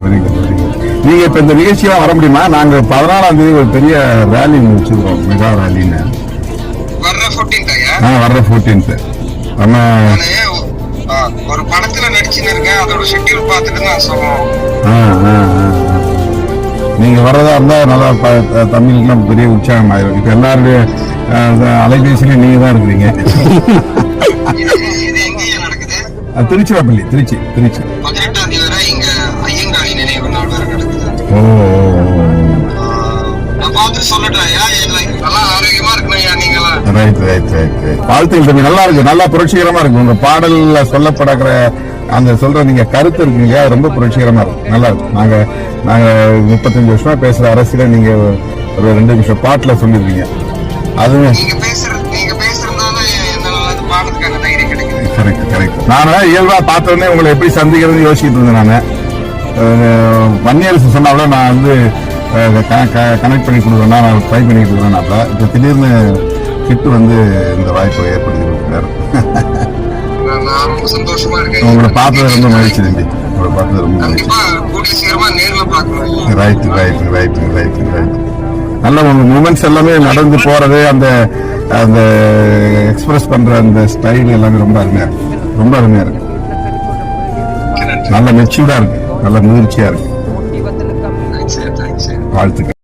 நீங்க இப்ப இந்த நிகழ்ச்சியெல்லாம் வர முடியுமா? நாங்க பதினாலாம் தேதி ஒரு பெரிய ரேலி வச்சிருக்கோம் மெகா ரேலின்னு வர்ற 14th ஐயா? ஆ வர்ற ஃபோர்டீன்த் நம்ம நானு ஆ, ஒரு படத்துல நடிச்சுன்னு இருக்கேன். அதோட ஷெட்யூல் பார்த்துட்டு நான் சொல்லுவோம் ஆ, ஆ, ஆ, ஆ. நீங்க வர்றதா இருந்தா நல்லா ப- தமிழுக்குலாம் பெரிய உற்சாகம் ஆயிரும். இப்ப எல்லாருடைய அஹ், அலைபேசியிலும் நீங்க தான் இருக்கிறீங்க. திருச்சிராப்பள்ளி திருச்சி திருச்சி. வாழ்த்துக்கள் நல்லா இருக்கு. நல்லா புரட்சிகரமா இருக்கு. உங்க பாடல்ல சொல்லப்படுகிற அந்த சொல்ற நீங்க கருத்து இருக்குங்க. ரொம்ப புரட்சிகரமா இருக்கு. நல்லா இருக்கு. நாங்க நாங்க முப்பத்தஞ்சு வருஷமா பேசுற அரசியல நீங்க ஒரு ரெண்டு நிமிஷம் பாட்டுல சொல்லிருக்கீங்க. அதுவும் கரெக்ட் கரெக்ட் நான் இயல்பா பார்த்த உடனே உங்களை எப்படி சந்திக்கிறதுன்னு யோசிச்சுட்டு இருந்தேன் நான். வன்னியரசு சொன்னால நான் வந்து கனெக்ட் பண்ணி கொடுக்குறேன்னா நான் ட்ரை பண்ணி கொடுக்குறேன்னாப்ல. இப்போ திடீர்னு கிட்டு வந்து இந்த வாய்ப்பை ஏற்படுத்தி கொடுக்குறாரு. உங்களை பார்த்தது ரொம்ப மகிழ்ச்சி தம்பி உங்களை பார்த்தது ரொம்ப மகிழ்ச்சி. Right right right right right நல்ல உங்க மூமெண்ட்ஸ் எல்லாமே நடந்து போறது அந்த அந்த எக்ஸ்பிரஸ் பண்ற அந்த ஸ்டைல் எல்லாமே ரொம்ப அருமையா இருக்கு. ரொம்ப அருமையா இருக்கு. நல்ல மெச்சூர்டா இருக்கு. நல்ல முதிர்ச்சியா இருக்கு. வாழ்த்துக்கள்.